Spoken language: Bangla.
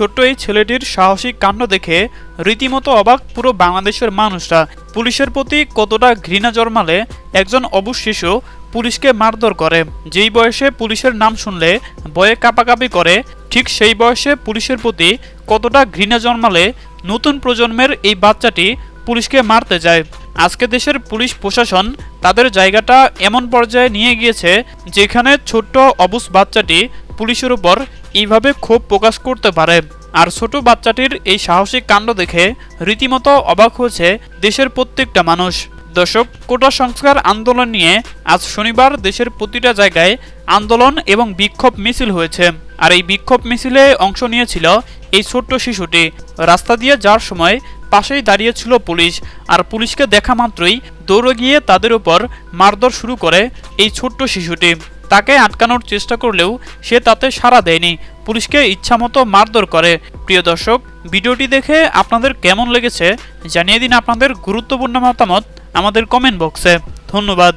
ছোট্ট এই ছেলেটির সাহসিক কাণ্ড দেখে রীতিমতো অবাক পুরো বাংলাদেশের মানুষরা। পুলিশের প্রতি কতটা ঘৃণা জন্মালে একজন অবুজ শিশু পুলিশকে মারধর করে। যেই বয়সে পুলিশের নাম শুনলে বয়ে কাঁপাকাঁপি করে, ঠিক সেই বয়সে পুলিশের প্রতি কতটা ঘৃণা জন্মালে নতুন প্রজন্মের এই বাচ্চাটি পুলিশকে মারতে যায়। আজকে দেশের পুলিশ প্রশাসন তাদের জায়গাটা এমন পর্যায়ে নিয়ে গিয়েছে, যেখানে ছোট্ট অবুজ বাচ্চাটি পুলিশের উপর এইভাবে ক্ষোভ প্রকাশ করতে পারে। আর ছোট বাচ্চাটির এই সাহসিক কাণ্ড দেখে রীতিমতো অবাক হয়েছে দেশের প্রত্যেকটা মানুষ। দর্শক, কোটা সংস্কার আন্দোলন নিয়ে আজ শনিবার দেশের প্রতিটা জায়গায় আন্দোলন এবং বিক্ষোভ মিছিল হয়েছে। আর এই বিক্ষোভ মিছিলে অংশ নিয়েছিল এই ছোট্ট শিশুটি। রাস্তা দিয়ে যাওয়ার সময় পাশেই দাঁড়িয়েছিল পুলিশ। আর পুলিশকে দেখা মাত্রই দৌড়ে গিয়ে তাদের উপর মারধর শুরু করে এই ছোট্ট শিশুটি। তাকে আটকানোর চেষ্টা করলেও সে তাতে সাড়া দেয়নি। পুলিশকে ইচ্ছামতো মারধর করে। প্রিয় দর্শক, ভিডিওটি দেখে আপনাদের কেমন লেগেছে জানিয়ে দিন আপনাদের গুরুত্বপূর্ণ মতামত আমাদের কমেন্ট বক্সে। ধন্যবাদ।